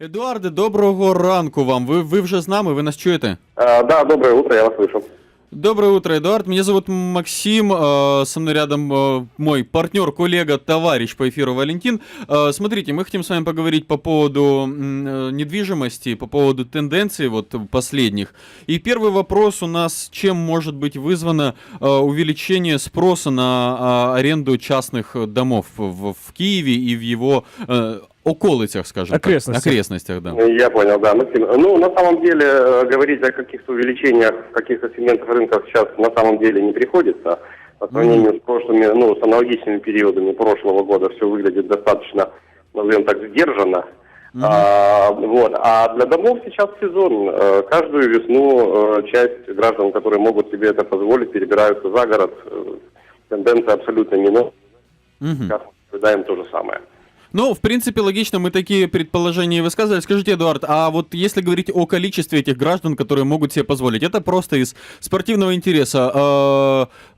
Едуарде, доброго ранку вам. Ви, ви вже з нами, ви нас чуєте? А, да, доброе утро, я вас слышу. Доброе утро, Эдуард. Меня зовут Максим. э, Со мной рядом э, мой партнер, коллега, товарищ по эфиру Валентин. Э, Смотрите, мы хотим с вами поговорить по поводу недвижимости, по поводу тенденций вот последних. И первый вопрос у нас, чем может быть вызвано увеличение спроса на а, аренду частных домов в, Киеве и в его околицах, скажем Окрестностях. так. Окрестностях, да. Я понял, да, Максим. Ну, на самом деле, э, говорить о каких-то увеличениях каких-то сегментов рынка сейчас на самом деле не приходится. По сравнению с прошлыми, ну, с аналогичными периодами прошлого года все выглядит достаточно, назовем так, сдержанно. А, вот. а для домов сейчас сезон. Э, Каждую весну э, часть граждан, которые могут себе это позволить, перебираются за город. Тенденция абсолютно не новая. Мгм. Сейчас наблюдаем то же самое. Ну, в принципе, логично, мы такие предположения высказывали. Скажите, Эдуард, а вот если говорить о количестве этих граждан, которые могут себе позволить, это просто из спортивного интереса.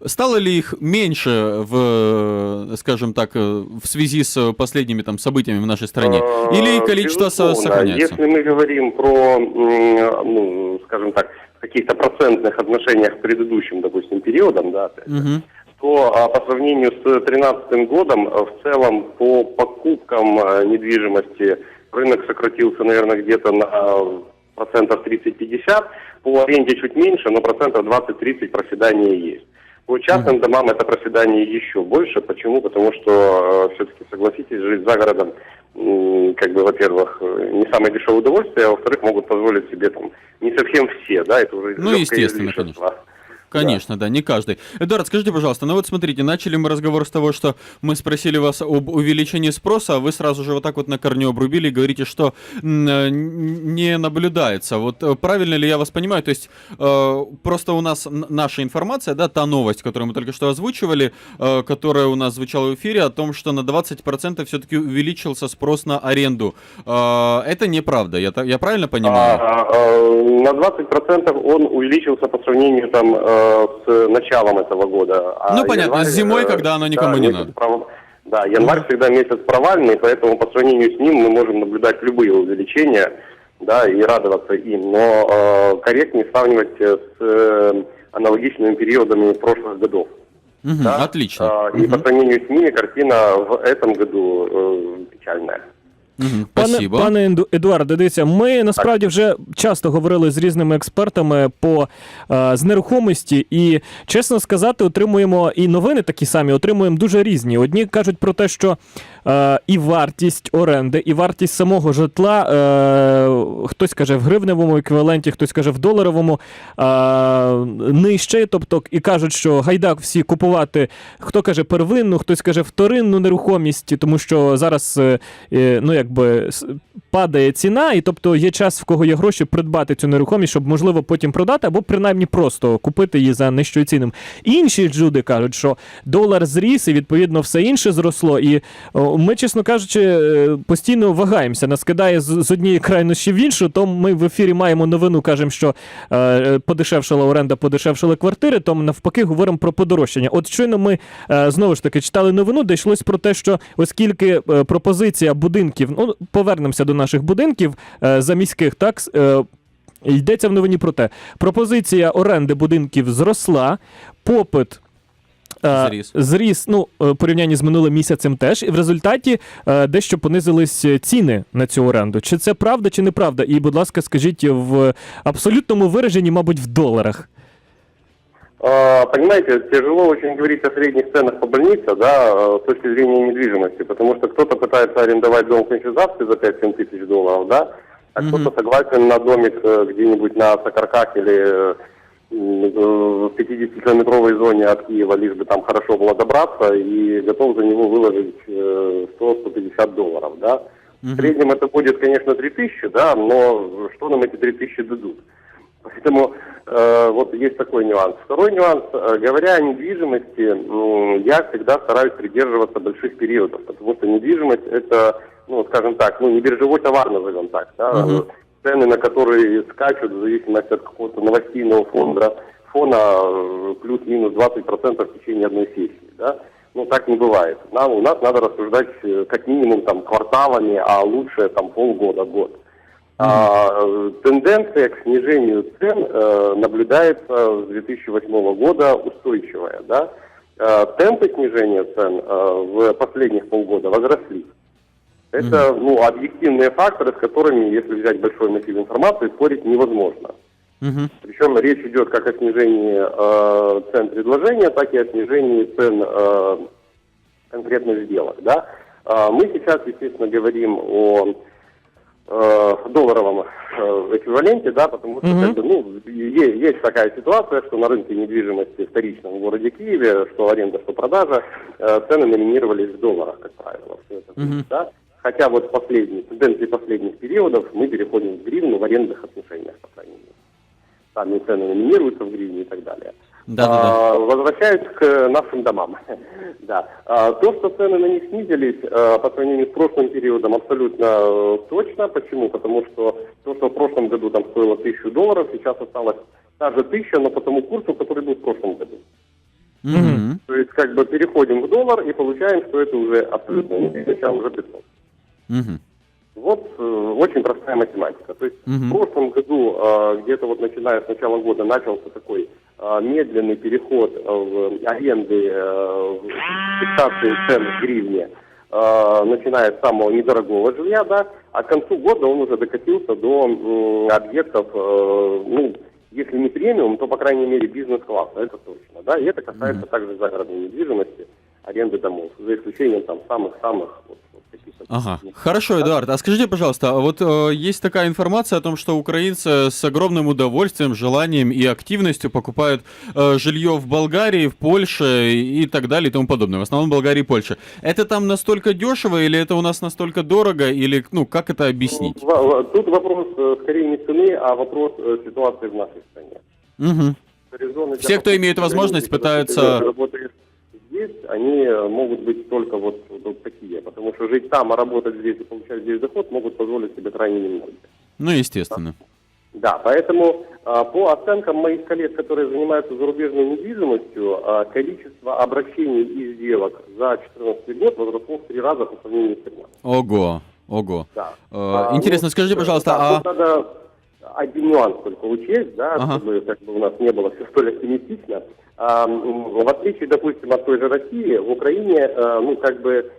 э, Стало ли их меньше в, скажем так, в связи с последними там событиями в нашей стране? Или Э, количество безусловно. сохраняется? Если мы говорим про, ну, скажем так, каких-то процентных отношениях к предыдущим, допустим, периодам, да, опять же, Мгм. то а, по сравнению с 2013 годом в целом по покупкам э, недвижимости рынок сократился, наверное, где-то на э, процентов 30-50, по аренде чуть меньше, но процентов 20-30 проседания есть. По частным домам это проседание еще больше. Почему? Потому что все-таки, согласитесь, жить за городом, как бы, во-первых, не самое дешевое удовольствие, а во-вторых, могут позволить себе там не совсем все, да, это уже Ну, естественно, излишество. Конечно, да. не каждый. Эдуард, скажите, пожалуйста, ну вот смотрите, начали мы разговор с того, что мы спросили вас об увеличении спроса, а вы сразу же вот так вот на корню обрубили и говорите, что э, не наблюдается. Вот э, правильно ли я вас понимаю? То есть э, просто у нас наша информация, да, та новость, которую мы только что озвучивали, э, которая у нас звучала в эфире, о том, что на 20% все-таки увеличился спрос на аренду. Э, это неправда, я, я правильно понимаю? А, э, На 20% он увеличился по сравнению там э, с началом этого года. А Ну, понятно, с зимой, э, когда оно никому не месяц надо. пров- Да, январь всегда месяц провальный, поэтому по сравнению с ним мы можем наблюдать любые увеличения, да, и радоваться им. Но э, корректнее сравнивать э, с э, аналогичными периодами прошлых годов. Мгм, да. Отлично. А, И по Мгм, сравнению с ними картина в этом году э, печальная. Мгм, Пане, пане Едуарде, дивіться, ми насправді вже часто говорили з різними експертами по е, з нерухомості, і чесно сказати, отримуємо і новини такі самі, отримуємо дуже різні. Одні кажуть про те, що е, і вартість оренди, і вартість самого житла, е, хтось каже в гривневому еквіваленті, хтось каже в доларовому е, нижче. Тобто, і кажуть, що гайдак всі купувати, хто каже первинну, хтось каже вторинну нерухомість, тому що зараз е, е, ну якби падає ціна, і тобто є час, в кого є гроші придбати цю нерухомість, щоб можливо потім продати, або принаймні просто купити її за нижчою ціною. Інші люди кажуть, що долар зріс, і відповідно все інше зросло. І ми, чесно кажучи, е, постійно вагаємося. Нас кидає з, однієї крайнощі іншу. То ми в ефірі маємо новину, кажемо, що е, подешевшала оренда, подешевшили квартири, то навпаки говоримо про подорожчання. От щойно ми е, знову ж таки читали новину, де йшлось про те, що оскільки е, пропозиція будинків, ну повернемося до наших будинків е, заміських, так. е, Йдеться в новині про те, пропозиція оренди будинків зросла, попит е, Зріс. зріс ну, е, порівнянні з минулим місяцем теж, і в результаті е, дещо понизились е, ціни на цю оренду. Чи це правда, чи неправда? І, будь ласка, скажіть в абсолютному вираженні, мабуть, в доларах. А, Понимаете, тяжело очень говорить о средних ценах по больнице, да, э, с точки зрения недвижимости, потому что кто-то пытается арендовать дом в Кончезавске за 5-7 тысяч долларов, да, а Мгм. кто-то согласен на домик э, где-нибудь на Сокарках или э, м, э, в 50-километровой зоне от Киева, лишь бы там хорошо было добраться, и готов за него выложить э, 100-150 долларов, да. В среднем это будет, конечно, 3000, да, но что нам эти 3000 дадут? Поэтому э, вот есть такой нюанс. Второй нюанс, э, говоря о недвижимости, м, я всегда стараюсь придерживаться больших периодов, потому что недвижимость это, ну, скажем так, ну, не биржевой товар, назовем так, да, Мгм. Цены на которые скачут в зависимости от какого-то новостейного фонда, фона э, плюс-минус 20% в течение одной сессии, да. Ну, так не бывает. Нам, у нас надо рассуждать э, как минимум там кварталами, а лучше там полгода, год. А, э, тенденция к снижению цен э, наблюдается с 2008 года устойчивая. Да? Э, темпы снижения цен э, в последних полгода возросли. Это ну, объективные факторы, с которыми, если взять большой массив информации, спорить невозможно. Мгм. Причем речь идет как о снижении э, цен предложения, так и о снижении цен э, конкретных сделок. Да? А мы сейчас, естественно, говорим о э, долларовом э, эквиваленте, да, потому что Мгм. как бы, ну, е- есть такая ситуация, что на рынке недвижимости вторичном в городе Киеве, что аренда, что продажа, э, цены номинировались в долларах, как правило. Всё это, Мгм. да? Хотя вот последние, тенденции последних периодов мы переходим в гривну в арендных отношениях, по крайней мере. Сами цены номинируются в гривне и так далее. Да-да-да. А, Возвращаясь к нашим домам. да. А, То, что цены на них снизились э, по сравнению с прошлым периодом, абсолютно э, точно. Почему? Потому что то, что в прошлом году там стоило тысячу долларов, сейчас осталось та же тысяча, но по тому курсу, который был в прошлом году. Мгм. То есть как бы переходим в доллар и получаем, что это уже абсолютно не тысяча, а уже 500. Мгм. Вот э, очень простая математика. То есть Мгм. в прошлом году, э, где-то вот начиная с начала года, начался такой э, медленный переход э, в аренды, э, в фиксации цен в гривне, э, начиная с самого недорогого жилья, да, а к концу года он уже докатился до м, объектов, э, ну, если не премиум, то, по крайней мере, бизнес-класса, это точно, да, и это касается также загородной недвижимости, аренды домов, за исключением там самых-самых вот, каких-то Ага. Хорошо, Эдуард, а скажите, пожалуйста, а вот э, есть такая информация о том, что украинцы с огромным удовольствием, желанием и активностью покупают э, жилье в Болгарии, в Польше и так далее и тому подобное. В основном в Болгарии и Польше. Это там настолько дешево или это у нас настолько дорого? Или, ну, как это объяснить? В- в- Тут вопрос э, скорее не цены, а вопрос э, ситуации в нашей стране. Для Все, кто имеет возможность, пытаются- здесь, они э, могут быть только вот, вот такие. Потому что жить там, а работать здесь и получать здесь доход могут позволить себе крайне немного. Ну, естественно. Да, поэтому а, по оценкам моих коллег, которые занимаются зарубежной недвижимостью, а, количество обращений и сделок за 2014 год возросло в три раза по сравнению с 2013. Ого, ого. Да. Э, А, интересно, ну, скажите, да, пожалуйста, да, а... надо один нюанс только учесть, да, Ага. чтобы как бы у нас не было все столь оптимистично. А, в отличие, допустим, от той же России, в Украине, э, ну, как бы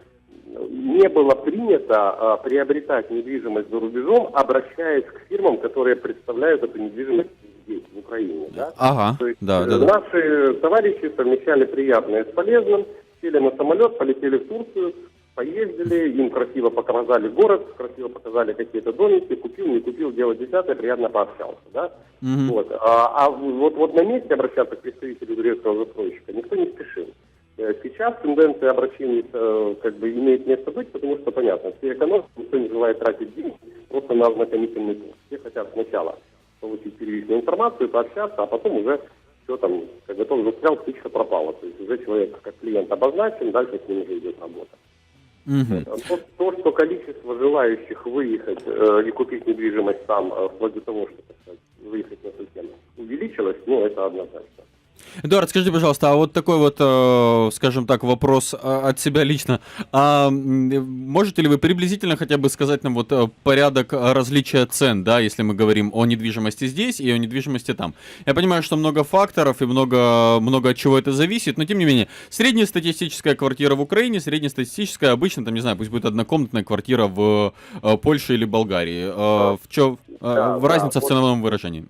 не было принято а, приобретать недвижимость за рубежом, обращаясь к фирмам, которые представляют эту недвижимость здесь, в Украине, да. Ага, То есть да, э, да, да. наши товарищи совмещали приятное с полезным, сели на самолет, полетели в Турцию, поездили, им красиво показали город, красиво показали какие-то домики, купил, не купил, дело десятое, приятно пообщался, да. Мгм. Вот. А, а вот, вот на месте обращаться к представителю турецкого застройщика никто не спешил. Э, Сейчас тенденция обращений э, как бы имеет место быть, потому что понятно, все экономики, никто не желает тратить деньги просто на ознакомительный тур. Все хотят сначала получить первичную информацию, пообщаться, а потом уже все там, как готов застрял, птичка пропала. То есть уже человек как клиент обозначен, дальше с ним уже идет работа. А То, то, что количество желающих выехать э, и купить недвижимость там, э, вплоть до того, что так сказать, выехать на совсем увеличилось, ну, это однозначно. Эдуард, скажите, пожалуйста, а вот такой вот, э, скажем так, вопрос э, от себя лично. А можете ли вы приблизительно хотя бы сказать нам вот э, порядок различия цен, да, если мы говорим о недвижимости здесь и о недвижимости там? Я понимаю, что много факторов и много, много от чего это зависит, но тем не менее, среднестатистическая квартира в Украине, среднестатистическая обычно, там, не знаю, пусть будет однокомнатная квартира в Польше или Болгарии. В чем Да, в да, разница в ценовом выражении?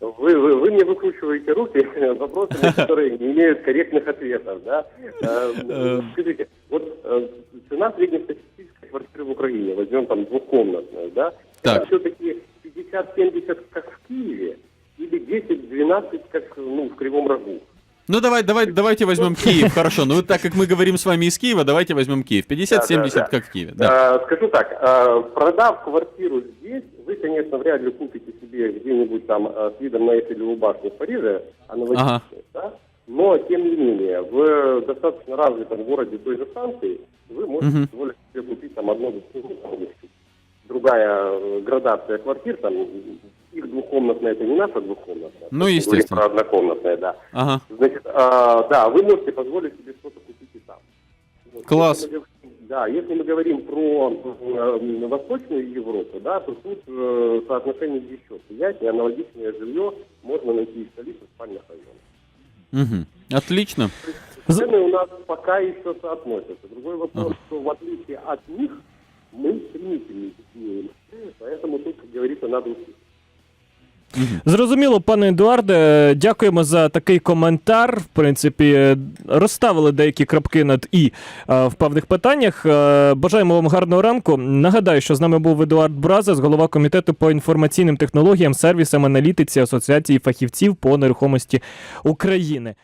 Вы, вы мне выкручиваете руки вопросами, которые не имеют корректных ответов, да? Э, Скажите, вот э, цена среднестатистической квартиры в Украине, возьмем там двухкомнатную, да? Так. все-таки 50-70, как в Киеве, или 10-12, как ну, в Кривом Рогу? Ну давай, давай, давайте возьмем Киев, хорошо. Ну так как мы говорим с вами из Киева, давайте возьмем Киев. 50-70 да. как в Киеве. Да. Э, Скажу так, э, продав квартиру здесь, конечно, вряд ли купите себе где-нибудь там э, с видом на Эйфелеву башню в Париже, а на Ага. да? Но, тем не менее, в достаточно развитом городе той же Франции вы можете Мгм. позволить себе купить там одно, другая э, градация квартир, там их двухкомнатная, это не наша двухкомнатная. Ну, естественно. Про однокомнатная, да. Ага. Значит, а, да, вы можете позволить себе что-то купить и там. Класс. Если Да, если мы говорим про э, Восточную Европу, да, то тут э, соотношение еще приятнее, аналогичное жилье можно найти и в столице, в спальных районах. Мгм. Отлично. Цены у нас пока еще соотносятся. Другой вопрос, что в отличие от них мы стремительнее теснее. Поэтому тут, как говорится, надо учиться. Зрозуміло, пане Едуарде, дякуємо за такий коментар. В принципі, е, розставили деякі крапки над і е, в певних питаннях. Е, Бажаємо вам гарного ранку. Нагадаю, що з нами був Едуард Бразес, голова комітету по інформаційним технологіям, сервісам, аналітиці Асоціації фахівців по нерухомості України.